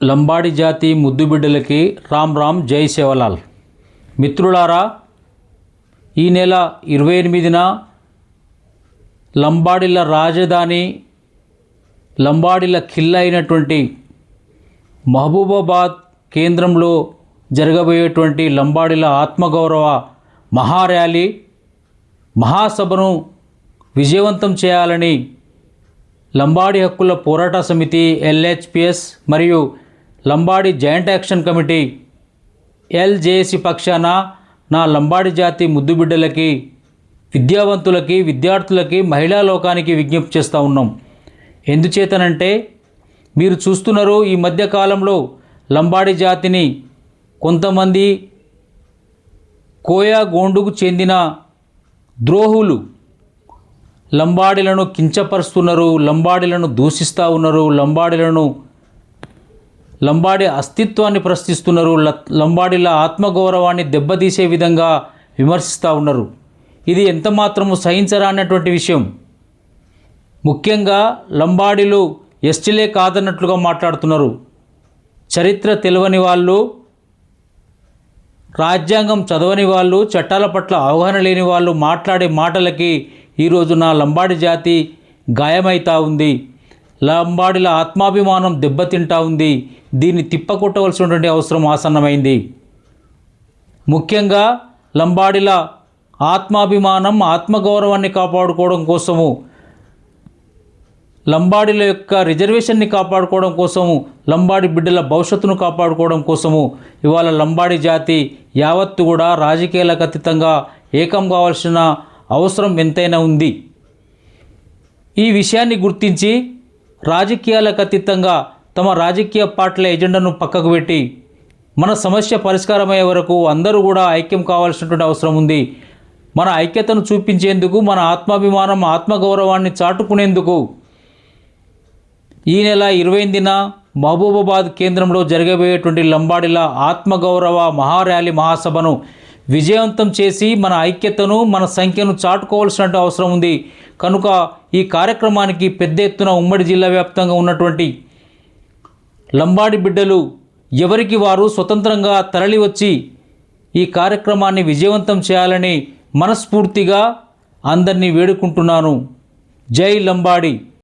లంబాడి జాతి ముద్దుబిడ్డలకి రామ్ రామ్ జై సేవలాల్. మిత్రులారా ఈ నెల ఇరవై ఎనిమిదిన లంబాడిల రాజధాని లంబాడిల ఖిల్లా అయినటువంటి మహబూబాబాద్ కేంద్రంలో జరగబోయేటువంటి లంబాడిల ఆత్మగౌరవ మహార్యాలీ మహాసభను విజయవంతం చేయాలని లంబాడి హక్కుల పోరాట సమితి ఎల్హెచ్పిఎస్ మరియు Lambadi joint action committee LJC పక్షాన నా లంబాడి జాతి ముద్దుబిడ్డలకి విద్యావంతులకి విద్యార్థులకి మహిళా లోకానికి విజ్ఞప్తి చేస్తూ ఉన్నాం. ఎందుచేతనంటే మీరు చూస్తున్నారు ఈ మధ్యకాలంలో లంబాడి జాతిని కొంతమంది కోయా గోండుకు చెందిన ద్రోహులు లంబాడీలను కించపరుస్తున్నారు లంబాడీలను దూషిస్తూ ఉన్నారు లంబాడీలను లంబాడి అస్తిత్వాన్ని ప్రశ్నిస్తున్నారు లంబాడీల ఆత్మగౌరవాన్ని దెబ్బతీసే విధంగా విమర్శిస్తూ ఉన్నారు. ఇది ఎంత మాత్రము సహించరానటువంటి విషయం. ముఖ్యంగా లంబాడీలు ఎస్టీలే కాదన్నట్లుగా మాట్లాడుతున్నారు. చరిత్ర తెలియని వాళ్ళు రాజ్యాంగం చదవని వాళ్ళు చట్టాల పట్ల అవగాహన లేని వాళ్ళు మాట్లాడే మాటలకి ఈరోజు నా లంబాడి జాతి గాయమైతా ఉంది. లంబాడిల ఆత్మాభిమానం దెబ్బతింటా ఉంది. దీన్ని తిప్పకొట్టవలసినటువంటి అవసరం ఆసన్నమైంది. ముఖ్యంగా లంబాడిల ఆత్మాభిమానం ఆత్మగౌరవాన్ని కాపాడుకోవడం కోసము లంబాడీల యొక్క రిజర్వేషన్ని కాపాడుకోవడం కోసము లంబాడి బిడ్డల భవిష్యత్తును కాపాడుకోవడం కోసము ఇవాళ లంబాడి జాతి యావత్తు కూడా రాజకీయాలకు అతీతంగా ఏకం కావాల్సిన అవసరం ఎంతైనా ఉంది. ఈ విషయాన్ని గుర్తించి రాజకీయాలకు అతీతంగా తమ రాజకీయ పార్టీల ఎజెండాను పక్కకు పెట్టి మన సమస్య పరిష్కారమయ్యే వరకు అందరూ కూడా ఐక్యం కావాల్సినటువంటి అవసరం ఉంది. మన ఐక్యతను చూపించేందుకు మన ఆత్మాభిమానం ఆత్మగౌరవాన్ని చాటుకునేందుకు ఈ నెల ఇరవై ఎనిమిదిన మహబూబాబాద్ కేంద్రంలో జరగబోయేటువంటి లంబాడిల ఆత్మగౌరవ మహార్యాలీ మహాసభను విజయవంతం చేసి మన ఐక్యతను మన సంఖ్యను చాటుకోవాల్సినటువంటి అవసరం ఉంది. కనుక ఈ కార్యక్రమానికి పెద్ద ఎత్తున ఉమ్మడి జిల్లా వ్యాప్తంగా ఉన్నటువంటి లంబాడి బిడ్డలు ఎవరికి వారు స్వతంత్రంగా తరలి వచ్చి ఈ కార్యక్రమాన్ని విజయవంతం చేయాలని మనస్ఫూర్తిగా అందరినీ వేడుకుంటున్నాను. జై లంబాడి.